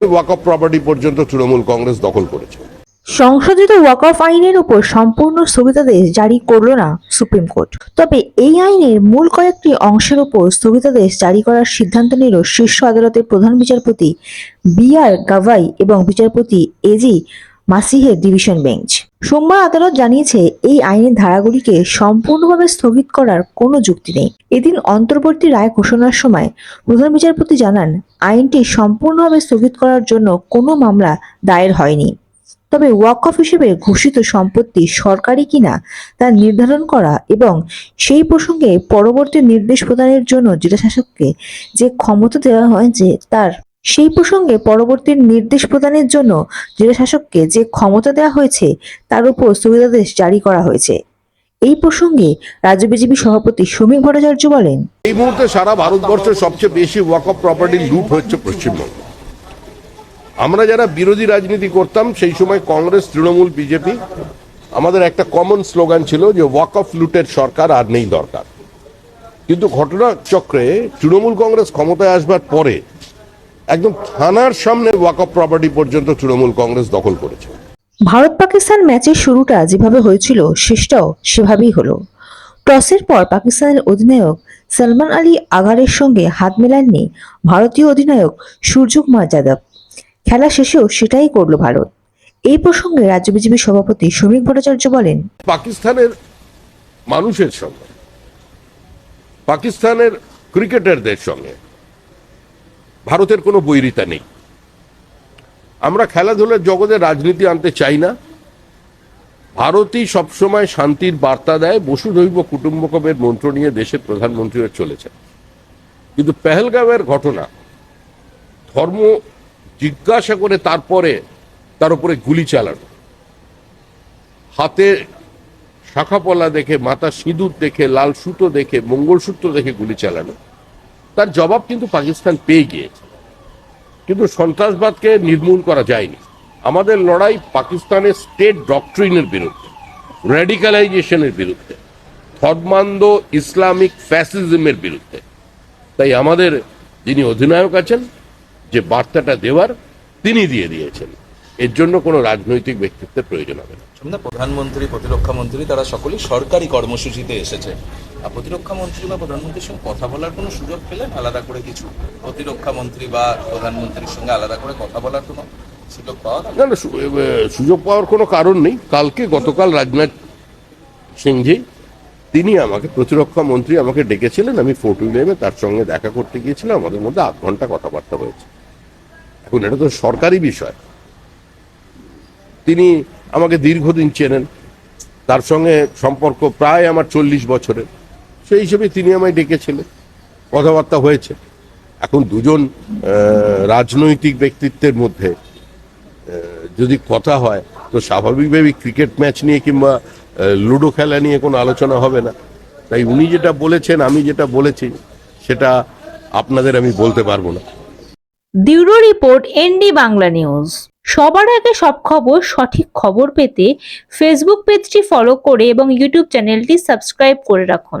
ওয়াকফ property পর্যন্ত তৃণমূল কংগ্রেস দখল করেছে। সংশোধিত আইনের উপর সম্পূর্ণ স্থগিতাদেশ জারি করল না সুপ্রিম কোর্ট। তবে এই আইনের মূল কয়েকটি অংশের উপর স্থগিতাদেশ জারি করার সিদ্ধান্ত নিল শীর্ষ আদালতের প্রধান বিচারপতি বি আর গাভাই এবং বিচারপতি এজি মাসিহের ডিভিশন বেঞ্চ। সোমবার আদালত জানিয়েছে, এই আইনের ধারাগুলিকে সম্পূর্ণভাবে স্থগিত করার কোনো যুক্তি নেই। এদিন অন্তর্বর্তী রায় ঘোষণার সময় প্রধান বিচারপতি জানান, আইনটি সম্পূর্ণভাবে স্থগিত করার জন্য কোনো মামলা দায়ের হয়নি। তবে ওয়াকফ হিসেবে ঘোষিত সম্পত্তি সরকারি কিনা তা নির্ধারণ করা এবং সেই প্রসঙ্গে পরবর্তী নির্দেশ প্রদানের জন্য জেলাশাসককে যে ক্ষমতা দেওয়া হয়েছে তার সেই প্রসঙ্গে পরবর্তী নির্দেশ প্রদানের জন্য জেলাশাসককে যে ক্ষমতা দেওয়া হয়েছে, তার উপর স্থগিতাদেশ জারি করা হয়েছে। এই প্রসঙ্গে রাজ্য বিজেপি সভাপতি শ্রমিক ভট্টাচার্য বলেন, এই মুহূর্তে সারা ভারতবর্ষের সবচেয়ে বেশি ওয়াকফ প্রপার্টি লুট হচ্ছে পশ্চিমবঙ্গ। আমরা যারা বিরোধী রাজনীতি করতাম, সেই সময় কংগ্রেস, তৃণমূল, বিজেপি, আমাদের একটা কমন স্লোগান ছিল যে ওয়াকফ লুটের সরকার আর নেই দরকার। কিন্তু ঘটনা চক্রে তৃণমূল কংগ্রেস ক্ষমতায় আসবার পরে একদম থানার সামনে ওয়াকফ প্রপার্টি পর্যন্ত তৃণমূল কংগ্রেস দখল করেছে। ভারত পাকিস্তান ম্যাচের শুরুটা যেভাবে হয়েছিল শেষটাও সেভাবেই হলো। টসের পর পাকিস্তানের অধিনায়ক সলমান আলী আগারের সঙ্গে হাত মেলাননি ভারতীয় অধিনায়ক সূর্যকুমার যাদব। খেলা শেষেও সেটাই করল ভারত। এই প্রসঙ্গে রাজ্য বিজেপি সভাপতি শ্রমিক ভট্টাচার্য বলেন পাকিস্তানের মানুষের সঙ্গে পাকিস্তানের ক্রিকেটারদের সঙ্গে ভারতের কোনো বৈরিতা নেই। আমরা খেলাধুলার জগতে রাজনীতি আনতে চাই না। ভারতই সবসময় শান্তির বার্তা দেয় বসুধৈব কুটুম্বকমের মন্ত্র নিয়ে দেশের প্রধানমন্ত্রীরা চলেছেন। কিন্তু পেহেলগাঁওয়ের ঘটনা, ধর্ম জিজ্ঞাসা করে তারপরে তার উপরে গুলি চালানো, হাতে শাখাপলা দেখে, মাথা সিঁদুর দেখে, লাল সুতো দেখে, মঙ্গলসূত্র দেখে গুলি চালানো তার জবাব কিন্তু পাকিস্তান পেয়ে গিয়েছে। কিন্তু সন্ত্রাসবাদকে নির্মূল করা যায়নি। আমাদের লড়াই পাকিস্তানের স্টেট ডক্ট্রিনের বিরুদ্ধে র্যাডিকালাইজেশনের বিরুদ্ধে ধর্মান্ধ ইসলামিক ফ্যাসিজমের বিরুদ্ধে। তাই আমাদের যিনি অধিনায়ক আছেন, যে বার্তাটা দেওয়ার, তিনি দিয়ে দিয়েছেন। এর জন্য কোনো রাজনৈতিক ব্যক্তিত্বের প্রয়োজন হবে না। প্রধানমন্ত্রী, প্রতিরক্ষা মন্ত্রী, তারা সকলেই সরকারি কর্মসূচিতে এসেছে। প্রতিরক্ষা মন্ত্রী বা প্রধানমন্ত্রীর সঙ্গে কথা বলার কোনো সুযোগ পেলেন? আলাদা করে কিছু প্রতিরক্ষা মন্ত্রী বা প্রধানমন্ত্রীর সঙ্গে আলাদা করে কথা বলার কোনো সুযোগ পাওয়া না না সুযোগ পাওয়ার কোনো কারণ নেই। কালকে গতকাল রাজনাথ সিংজি, তিনি আমাকে প্রতিরক্ষা মন্ত্রী আমাকে ডেকেছিলেন। আমি ফোর্ট উইলিয়ামে তার সঙ্গে দেখা করতে গিয়েছিলাম। আমাদের মধ্যে আধ ঘণ্টা কথাবার্তা হয়েছে। এখন এটা তো সরকারি বিষয়। তিনি আমাকে দীর্ঘদিন চেনেন। তার সঙ্গে সম্পর্ক প্রায় আমার চল্লিশ বছরের। সেই হিসেবে তিনি আমায় ডেকেছিলেন। কথাবার্তা হয়েছে। এখন দুজন রাজনৈতিক ব্যক্তিত্বের মধ্যে যদি কথা হয়, তো স্বাভাবিকভাবেই ক্রিকেট ম্যাচ নিয়ে কিংবা লুডো খেলা নিয়ে কোনো আলোচনা হবে না। তাই উনি যেটা বলেছেন, আমি যেটা বলেছি, সেটা আপনাদের আমি বলতে পারব না। Bureau report, ND Bangla news. সবার আগে সব খবর, সঠিক খবর পেতে ফেসবুক পেজটি ফলো করে এবং ইউটিউব চ্যানেলটি সাবস্ক্রাইব করে রাখুন।